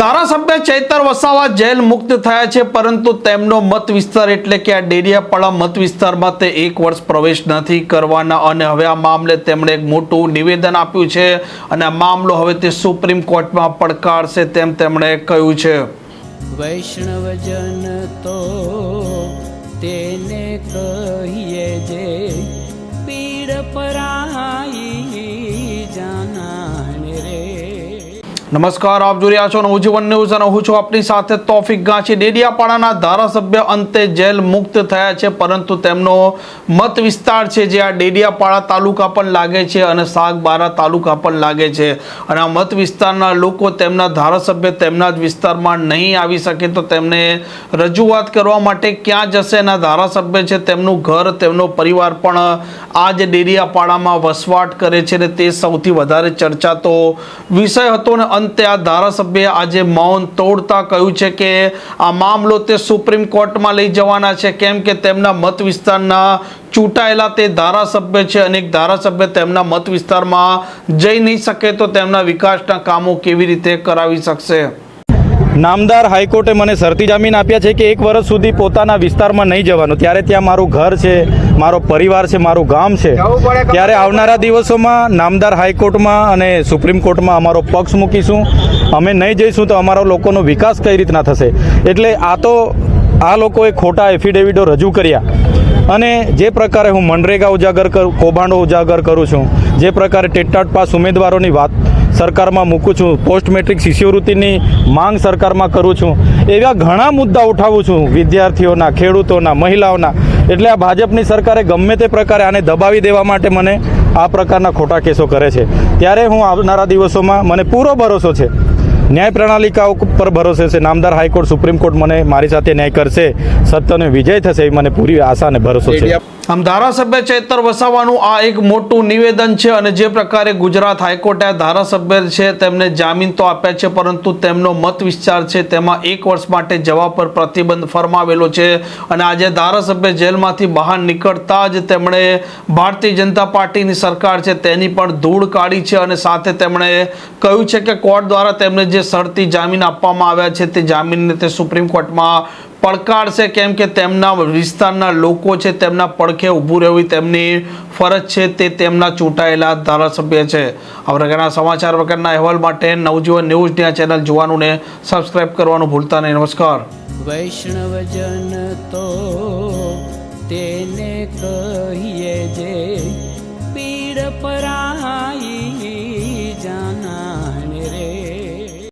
ધારાસભ્ય ચૈતર વસાવા જેલ મુક્ત થયા છે, પરંતુ તેમનો મત વિસ્તાર એટલે કે આ ડેડિયાપાડા મત વિસ્તારમાં તે એક વર્ષ પ્રવેશ નથી કરવાના અને હવે આ મામલે તેમણે એક મોટું નિવેદન આપ્યું છે અને આ મામલો હવે તે સુપ્રીમ કોર્ટમાં પડકારશે તેમ તેમણે કહ્યું છે. વૈષ્ણવજન તો તેને કહીએ જે પીડ પરાઈ નમસ્કાર, આપ જોઈ રહ્યા છો નવજીવન ન્યૂઝ અને હું છું આપની સાથે તોફિક ગાંચી. ડેડિયાપાડાના ધારાસભ્ય અંતે જેલ મુક્ત થયા છે, પરંતુ તેમનો મત વિસ્તાર છે જે આ ડેડિયાપાડા તાલુકા પણ લાગે છે અને સાગબારા તાલુકા પણ લાગે છે. અને આ મત વિસ્તારના લોકો તેમના ધારાસભ્ય તેમના જ વિસ્તારમાં નહીં આવી શકે તો તેમને રજૂઆત કરવા માટે ક્યાં જશે? એના ધારાસભ્ય છે, તેમનું ઘર, તેમનો પરિવાર પણ આ જ ડેડિયાપાડામાં વસવાટ કરે છે ને તે સૌથી વધારે ચર્ચાતો વિષય હતો ને અંતે આ ધારાસભ્ય આજે મૌન તોડતા કહ્યું છે કે આ મામલો તે સુપ્રીમ કોર્ટમાં લઈ જવાના છે. કેમ કે તેમના મત વિસ્તારના ચૂંટાયેલા તે ધારાસભ્ય છે અનેક ધારાસભ્ય તેમના મત વિસ્તારમાં જઈ નહીં શકે તો તેમના વિકાસના કામો કેવી રીતે કરાવી શકશે? નામદાર હાઈકોર્ટે મને શરતી જામીન આપ્યા છે કે એક વર્ષ સુધી પોતાના વિસ્તારમાં નહીં જવાનું. ત્યારે ત્યાં મારું ઘર છે મારો પરિવાર છે મારું ગામ છે. ત્યારે આવનારા દિવસોમાં નામદાર હાઈકોર્ટમાં અને સુપ્રીમ કોર્ટમાં અમારો પક્ષ મૂકીશું. અમે નહીં જઈશું તો અમારા લોકોનો વિકાસ કઈ રીતના થશે? એટલે આ તો આ લોકોએ ખોટા એફિડેવિટો રજૂ કર્યા. અને જે પ્રકારે હું મનરેગા ઉજાગર કરું કૌભાંડો ઉજાગર કરું છું જે પ્રકારે ટેટાટ પાસ ઉમેદવારોની વાત સરકારમાં મૂકું છું પોસ્ટ મેટ્રિક શિષ્યવૃત્તિની માંગ સરકારમાં કરું છું, એવા ઘણા મુદ્દા ઉઠાવું છું વિદ્યાર્થીઓના, ખેડૂતોના, મહિલાઓના. એટલે આ ભાજપની સરકારે ગમે તે પ્રકારે આને દબાવી દેવા માટે મને આ પ્રકારના ખોટા કેસો કરે છે. ત્યારે હું આવનારા દિવસોમાં મને પૂરો ભરોસો છે. ન્યાય પ્રણાલિકા પર ભરોસે છે. નામદાર હાઈકોર્ટ, સુપ્રીમ કોર્ટ મને મારી સાથે ન્યાય કરશે. સત્યનો વિજય થશે એવી મને પૂરી આશા અને ભરોસો છે. આમ ધારાસભ્ય ચેતર વસાવાનું આ એક મોટું નિવેદન છે અને જે પ્રકારે ગુજરાત હાઈકોર્ટે ધારાસભ્ય છે તેમને જામીન તો આપ્યા છે, પરંતુ તેમનો મત વિસ્તાર છે તેમાં એક વર્ષ માટે જવા પર પ્રતિબંધ ફરમાવેલો છે અને આજે ધારાસભ્ય જેલમાંથી બહાર નીકળતા જ તેમણે ભારતીય જનતા પાર્ટીની સરકાર છે તેની પણ ધૂળ કાઢી છે અને સાથે તેમણે કહ્યું છે કે કોર્ટ દ્વારા તેમને જે શરતી જામીન આપવામાં આવ્યા છે તે જામીનને તે સુપ્રીમ કોર્ટમાં પડકારશે કેમ કે તેમના વિસ્તારના લોકો છે, તેમના પડખે ઊભું રહેવી તેમની ફરજ છે, તે તેમના ચૂંટાયેલા ધારાસભ્ય છે. આ સમાચાર વગરના અહેવાલ માટે નવજીવન ન્યૂઝ ત્યાં ચેનલ જોવાનું ને સબસ્ક્રાઇબ કરવાનું ભૂલતા નહીં. નમસ્કાર. વૈષ્ણવજન તો તેને કહીએ જે